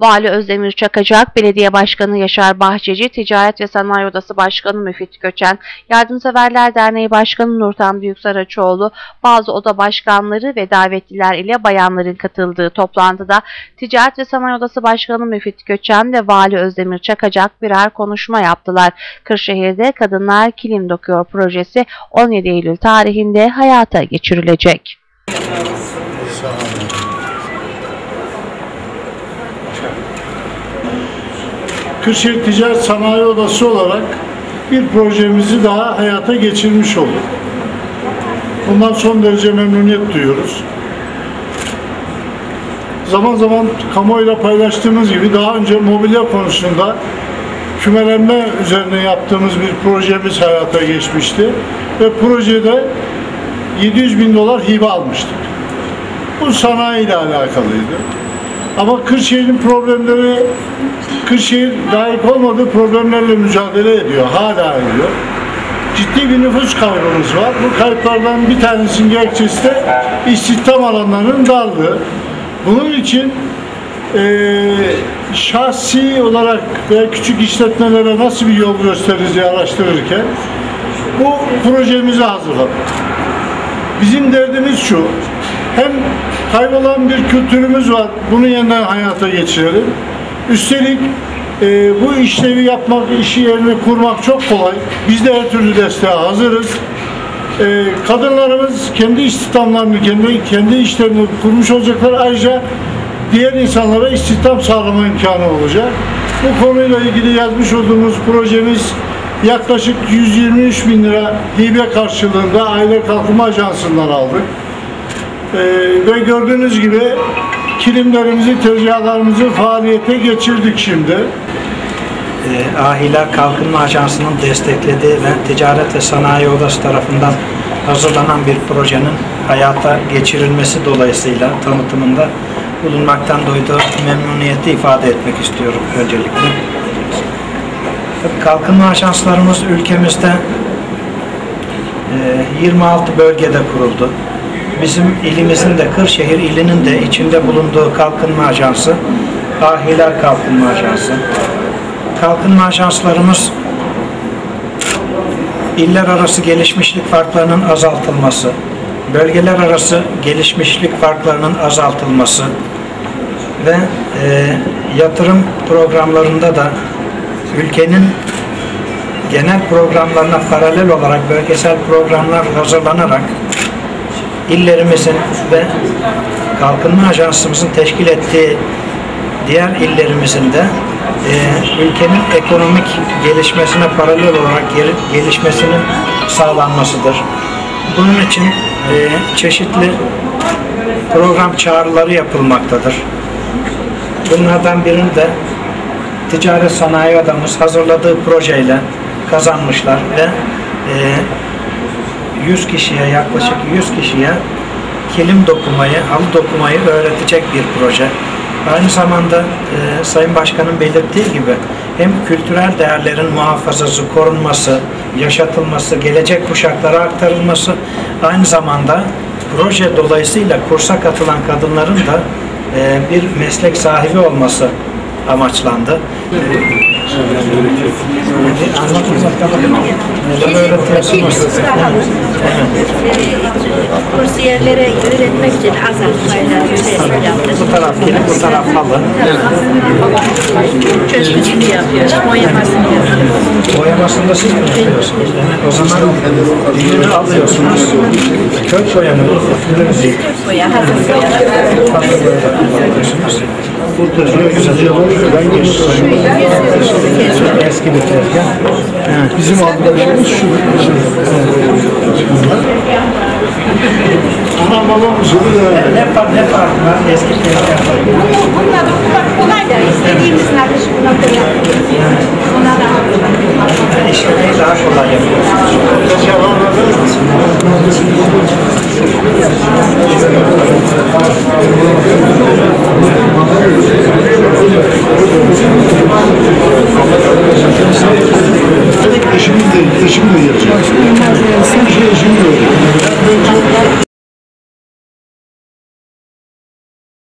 Vali Özdemir Çakacak, Belediye Başkanı Yaşar Bahçeci, Ticaret ve Sanayi Odası Başkanı Müfit Göçen, Yardımseverler Derneği Başkanı Nurtan Büyüksaraçoğlu, bazı oda başkanları ve davetliler ile bayanların katıldığı toplantıda Ticaret ve Sanayi Odası Başkanı Müfit Göçen ve Vali Özdemir Çakacak birer konuşma yaptılar. Kırşehir'de Kadınlar Kilim Dokuyor projesi 17 Eylül tarihinde hayata geçirilecek. Kırşehir Ticaret Sanayi Odası olarak bir projemizi daha hayata geçirmiş olduk. Bundan son derece memnuniyet duyuyoruz. Zaman zaman kamuoyuyla paylaştığımız gibi daha önce mobilya konusunda kümelenme üzerine yaptığımız bir projemiz hayata geçmişti. Ve projede 700 bin dolar hibe almıştık. Bu sanayi ile alakalıydı. Ama Kırşehir'in problemleri Kırşehir layık olmadığı problemlerle mücadele ediyor. Hala ediyor. Ciddi bir nüfus kaybımız var. Bu kayıplardan bir tanesinin gerekçesi de istihdam alanlarının darlığı. Bunun için eee şahsi olarak ve küçük işletmelere nasıl bir yol gösteririz diye araştırırken bu projemizi hazırladık. Bizim derdimiz şu, hem kaybolan bir kültürümüz var, bunu yeniden hayata geçirelim. Üstelik e, bu işlevi yapmak, işi yerini kurmak çok kolay. Biz de her türlü desteğe hazırız. E, kadınlarımız kendi istihdamlarını, kendi, kendi işlerini kurmuş olacaklar. Ayrıca diğer insanlara istihdam sağlama imkanı olacak. Bu konuyla ilgili yazmış olduğumuz projemiz yaklaşık 123 bin lira hibe karşılığında Aile Kalkınma Ajansı'ndan aldık. Ee, ve gördüğünüz gibi kilimlerimizi, tezgahlarımızı faaliyete geçirdik şimdi. e, Ahiler Kalkınma Ajansı'nın desteklediği ve Ticaret ve Sanayi Odası tarafından hazırlanan bir projenin hayata geçirilmesi dolayısıyla tanıtımında bulunmaktan duyduğu memnuniyeti ifade etmek istiyorum öncelikle. Kalkınma ajanslarımız ülkemizde e, 26 bölgede kuruldu. Bizim ilimizin de Kırşehir ilinin de içinde bulunduğu kalkınma ajansı Ahiler Kalkınma Ajansı. Kalkınma ajanslarımız iller arası gelişmişlik farklarının azaltılması, bölgeler arası gelişmişlik farklarının azaltılması ve e, yatırım programlarında da ülkenin genel programlarına paralel olarak bölgesel programlar hazırlanarak illerimizin ve kalkınma ajansımızın teşkil ettiği diğer illerimizin de e, ülkenin ekonomik gelişmesine paralel olarak gelişmesinin sağlanmasıdır. Bunun için e, çeşitli program çağrıları yapılmaktadır. Bunlardan birini de Ticaret Sanayi Odamız hazırladığı projeyle kazanmışlar ve e, 100 kişiye yaklaşık 100 kişiye kilim dokumayı, halı dokumayı öğretecek bir proje. Aynı zamanda e, Sayın Başkan'ın belirttiği gibi hem kültürel değerlerin muhafazası, korunması, yaşatılması, gelecek kuşaklara aktarılması, aynı zamanda proje dolayısıyla kursa katılan kadınların da e, bir meslek sahibi olması amaçlandı. Anlatın Neler öğretiyorsunuz? kursiyerlere öğretmek için azaltmayla yaptık. Bu taraf gelin, bu taraf halı. Çözmüşünü yapıyoruz, boyamasını yapıyoruz. Boyamasını da siz mi yapıyorsunuz? O zaman ürünü alıyorsunuz. Kök boya mı? Boya, hazır boya. Hazır boya tezgah güzel. Eski bir tezgah. Evet. Bizim arkadaşımız şu. Ana babamız öyle. Ne fark, ne fark var eski tezgahla? Bunlar bunlar da istediğimiz